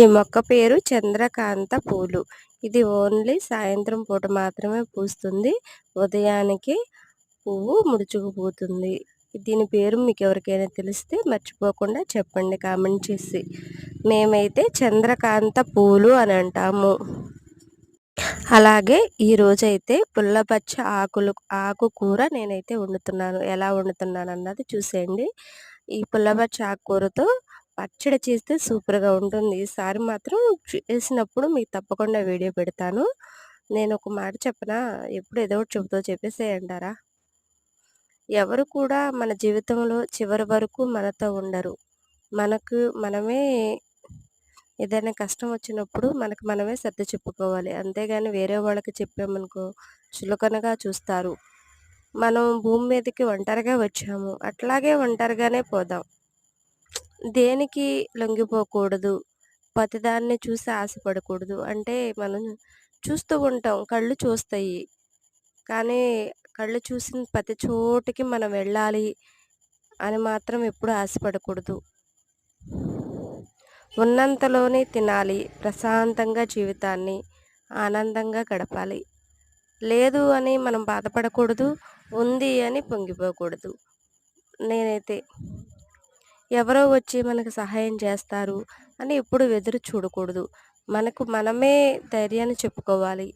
ఈ మొక్క పేరు చంద్రకాంత పూలు. ఇది ఓన్లీ సాయంత్రం పూట మాత్రమే పూస్తుంది. ఉదయానికి పువ్వు ముడుచుకుపోతుంది. దీని పేరు మీకు ఎవరికైనా తెలిస్తే మర్చిపోకుండా చెప్పండి కామెంట్ చేసి. మేమైతే చంద్రకాంత పూలు అని అంటాము. అలాగే ఈరోజైతే పుల్లపచ్చ ఆకులు ఆకుకూర నేనైతే వండుతున్నాను. ఎలా వండుతున్నాను అన్నది చూసేయండి. ఈ పుల్లపచ్చ ఆకుకూరతో పచ్చడి చేస్తే సూపర్గా ఉంటుంది. ఈసారి మాత్రం చేసినప్పుడు మీకు తప్పకుండా వీడియో పెడతాను. నేను ఒక మాట చెప్పనా? ఎప్పుడు ఏదో ఒకటి చెబుతూ చెప్పేసేయంటారా? ఎవరు కూడా మన జీవితంలో చివరి వరకు మనతో ఉండరు. మనకు మనమే ఏదైనా కష్టం వచ్చినప్పుడు మనకు మనమే సర్ది చెప్పుకోవాలి. అంతేగాని వేరే వాళ్ళకి చెప్పామనుకో చులకనగా చూస్తారు. మనం భూమి మీదకి ఒంటరిగా వచ్చాము. అట్లాగే ఒంటరిగానే పోదాం. దేనికి లొంగిపోకూడదు? ప్రతిదాన్ని చూసి ఆశపడకూడదు. అంటే మనం చూస్తూ ఉంటాం కళ్ళు చూస్తాయి. కానీ కళ్ళు చూసిన ప్రతి చోటికి మనం వెళ్ళాలి అని మాత్రం ఎప్పుడు ఆశపడకూడదు. ఉన్నంతలోనే తినాలి ప్రశాంతంగా జీవితాన్ని ఆనందంగా గడపాలి. లేదు అని మనం బాధపడకూడదు ఉంది అని పొంగిపోకూడదు. నేనైతే ఎవరో వచ్చి మనకు సహాయం చేస్తారు అని ఎప్పుడు ఎదురు చూడకూడదు. మనకు మనమే ధైర్యాన్ని చెప్పుకోవాలి.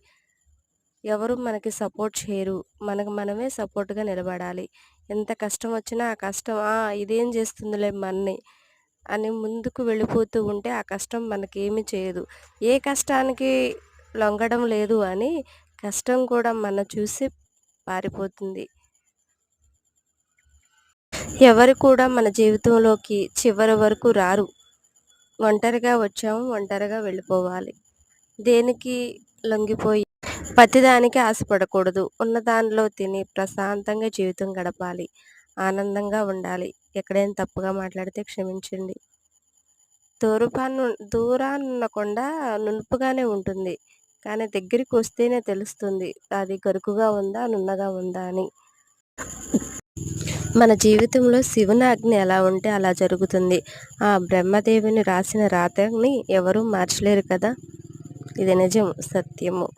ఎవరు మనకి సపోర్ట్ చేయరు. మనకు మనమే సపోర్ట్గా నిలబడాలి. ఎంత కష్టం వచ్చినా ఆ కష్టం ఇదేం చేస్తుందిలే మన్ని అని ముందుకు వెళ్ళిపోతూ ఉంటే ఆ కష్టం మనకేమి చేయదు. ఏ కష్టానికి లొంగడం లేదు అని కష్టం కూడా మన చూసి పారిపోతుంది. ఎవరు కూడా మన జీవితంలోకి చివరి వరకు రారు. ఒంటరిగా వచ్చాము ఒంటరిగా వెళ్ళిపోవాలి. దేనికి లొంగిపోయి ప్రతిదానికి ఆశపడకూడదు. ఉన్న దానిలో తిని ప్రశాంతంగా జీవితం గడపాలి. ఆనందంగా ఉండాలి. ఎక్కడైనా తప్పుగా మాట్లాడితే క్షమించండి. దూరపాను దూరాన్నకుండా నునుపుగానే ఉంటుంది. కానీ దగ్గరికి వస్తేనే తెలుస్తుంది. అది గరుకుగా ఉందా నున్నగా ఉందా అని. మన జీవితంలో శివుని ఆజ్ఞ ఎలా ఉంటే అలా జరుగుతుంది. ఆ బ్రహ్మదేవుని రాసిన రాతని ఎవరూ మార్చలేరు కదా? ఇది నిజం సత్యము.